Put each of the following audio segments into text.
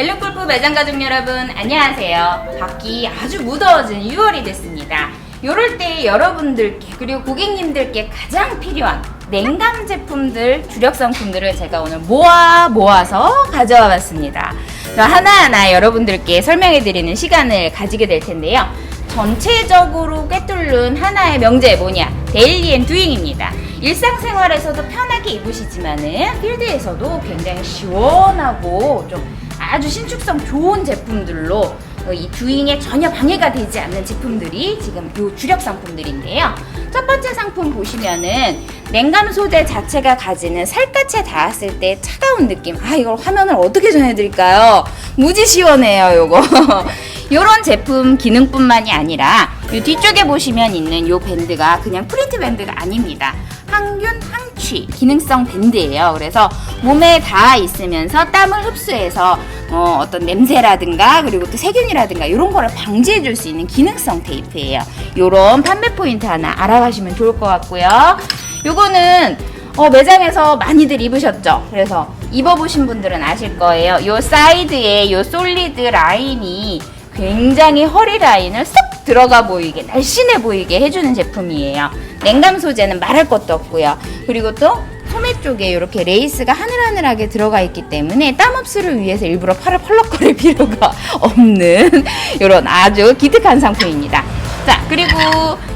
벨룬골프 매장 가족 여러분 안녕하세요. 밖이 아주 무더워진 6월이 됐습니다. 요럴 때 여러분들께 그리고 고객님들께 가장 필요한 냉감 제품들 주력 상품들을 제가 오늘 모아 모아서 가져와 봤습니다. 하나하나 여러분들께 설명해 드리는 시간을 가지게 될 텐데요. 전체적으로 꿰뚫는 하나의 명제 뭐냐? 데일리 앤 두잉입니다. 일상생활에서도 편하게 입으시지만은 필드에서도 굉장히 시원하고 좀 아주 신축성 좋은 제품들로 어, 이 두잉에 전혀 방해가 되지 않는 제품들이 지금 요 주력 상품들인데요. 첫 번째 상품 보시면은 냉감 소재 자체가 가지는 살갗에 닿았을 때 차가운 느낌. 아 이걸 화면을 어떻게 전해드릴까요? 무지 시원해요 요거. 요런 제품 기능뿐만이 아니라 요 뒤쪽에 보시면 있는 요 밴드가 그냥 프린트 밴드가 아닙니다. 항균 항취 기능성 밴드예요. 그래서 몸에 닿아 있으면서 땀을 흡수해서 어, 어떤 냄새라든가 그리고 또 세균이라든가 이런 거를 방지해 줄 수 있는 기능성 테이프예요. 요런 판매 포인트 하나 알아가시면 좋을 것 같고요. 요거는 어, 매장에서 많이들 입으셨죠? 그래서 입어보신 분들은 아실 거예요. 요 사이드에 요 솔리드 라인이 굉장히 허리 라인을 쏙 들어가 보이게 날씬해 보이게 해주는 제품이에요. 냉감 소재는 말할 것도 없고요. 그리고 또 소매 쪽에 이렇게 레이스가 하늘하늘하게 들어가 있기 때문에 땀 흡수를 위해서 일부러 팔을 펄럭거릴 필요가 없는 이런 아주 기특한 상품입니다. 자 그리고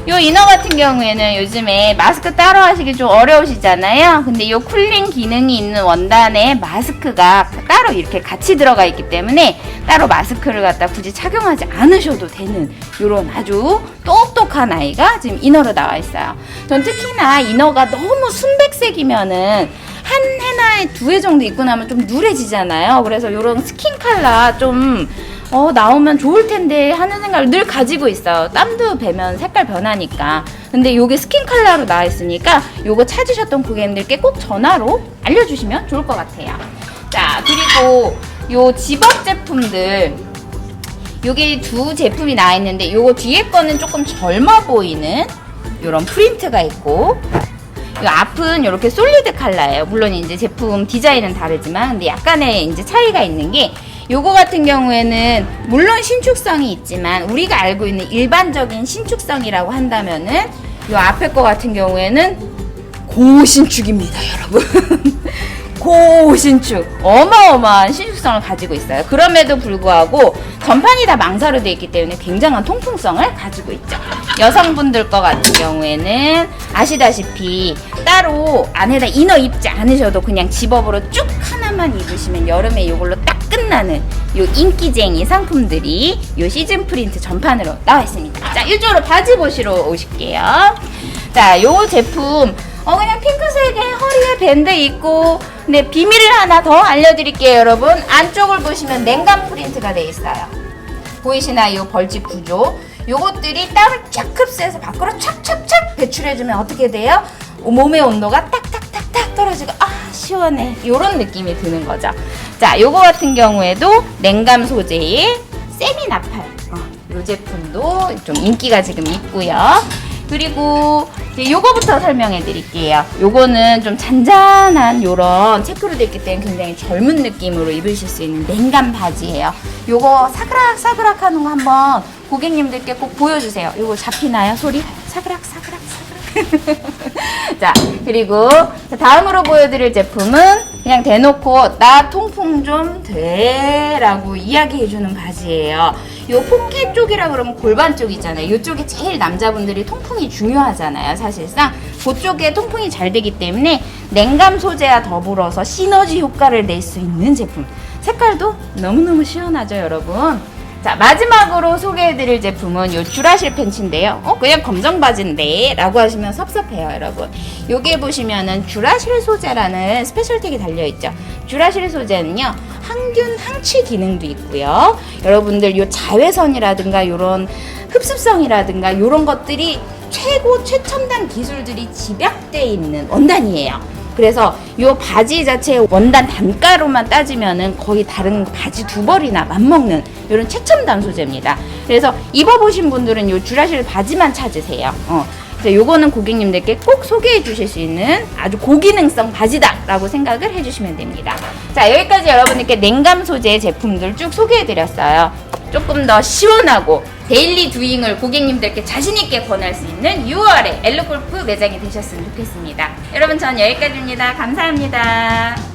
요 이너 같은 경우에는 요즘에 마스크 따로 하시기 좀 어려우시잖아요. 근데 요 쿨링 기능이 있는 원단에 마스크가 따로 이렇게 같이 들어가 있기 때문에 따로 마스크를 갖다 굳이 착용하지 않으셔도 되는 요런 아주 똑똑한 아이가 지금 이너로 나와 있어요. 전 특히나 이너가 너무 순백색이면은 한 해나에 두 해 정도 입고 나면 좀 누래지잖아요. 그래서 요런 스킨 컬러 좀 어, 나오면 좋을 텐데 하는 생각을 늘 가지고 있어요. 땀도 배면 색깔 변하니까. 근데 요게 스킨 컬러로 나와 있으니까 요거 찾으셨던 고객님들께 꼭 전화로 알려주시면 좋을 것 같아요. 자, 그리고 요 집업 제품들. 요게 두 제품이 나와 있는데 요거 뒤에 거는 조금 젊어 보이는 요런 프린트가 있고 요 앞은 이렇게 솔리드 컬러예요. 물론 이제 제품 디자인은 다르지만 근데 약간의 이제 차이가 있는 게 요거 같은 경우에는 물론 신축성이 있지만 우리가 알고 있는 일반적인 신축성이라고 한다면은 요 앞에 거 같은 경우에는 고신축입니다, 여러분. 고신축 어마어마한 신축성을 가지고 있어요. 그럼에도 불구하고 전판이 다 망사로 되어 있기 때문에 굉장한 통풍성을 가지고 있죠. 여성분들 거 같은 경우에는 아시다시피 따로 안에다 이너 입지 않으셔도 그냥 집업으로 쭉 하나만 입으시면 여름에 이걸로 딱 끝나는 요 인기쟁이 상품들이 요 시즌 프린트 전판으로 나와 있습니다. 자, 이쪽으로 바지 보시러 오실게요. 자, 요 제품 어 그냥 핑크색에 허리에 밴드 있고 근데 비밀을 하나 더 알려드릴게요 여러분. 안쪽을 보시면 냉감 프린트가 돼 있어요. 보이시나요 이 벌집 구조. 요것들이 땀을 쫙 흡수해서 밖으로 촥촥촥 배출해주면 어떻게 돼요? 몸의 온도가 딱딱딱딱 떨어지고 아 시원해. 요런 느낌이 드는 거죠 자 요거 같은 경우에도 냉감 소재의 세미 나팔 어, 요 제품도 좀 인기가 지금 있고요 그리고 요거부터 설명해 드릴게요. 요거는 좀 잔잔한 요런 체크로 있기 때문에 굉장히 젊은 느낌으로 입으실 수 있는 냉감 바지예요. 요거 사그락 사그락 하는 거 한번 고객님들께 꼭 보여주세요. 요거 잡히나요? 소리? 사그락 사그락 사그락. 자, 그리고 자, 다음으로 보여드릴 제품은 그냥 대놓고 나 통풍 좀 돼. 라고 이야기해주는 바지예요. 요 포켓 쪽이라 그러면 골반 쪽 있잖아요. 요쪽에 제일 남자분들이 통풍이 중요하잖아요. 사실상 그쪽에 통풍이 잘 되기 때문에 냉감 소재와 더불어서 시너지 효과를 낼 수 있는 제품. 색깔도 너무너무 시원하죠, 여러분. 자, 마지막으로 소개해드릴 제품은 요 주라실 팬츠인데요. 어, 그냥 검정 바지인데? 라고 하시면 섭섭해요, 여러분. 요게 보시면은 주라실 소재라는 스페셜텍이 달려있죠. 주라실 소재는요, 항균, 항취 기능도 있고요. 여러분들 요 자외선이라든가 요런 흡습성이라든가 요런 것들이 최고 최첨단 기술들이 집약돼 있는 원단이에요. 그래서 이 바지 자체의 원단 단가로만 따지면은 거의 다른 바지 두 벌이나 맞먹는 이런 최첨단 소재입니다. 그래서 입어보신 분들은 이 주라실 바지만 찾으세요. 어. 자, 요거는 고객님들께 꼭 소개해 주실 수 있는 아주 고기능성 바지다라고 생각을 해주시면 됩니다. 자, 여기까지 여러분들께 냉감 소재 제품들 쭉 소개해 드렸어요. 조금 더 시원하고 데일리 두잉을 고객님들께 자신있게 권할 수 있는 6월에 엘르골프 매장이 되셨으면 좋겠습니다. 여러분, 전 여기까지입니다. 감사합니다.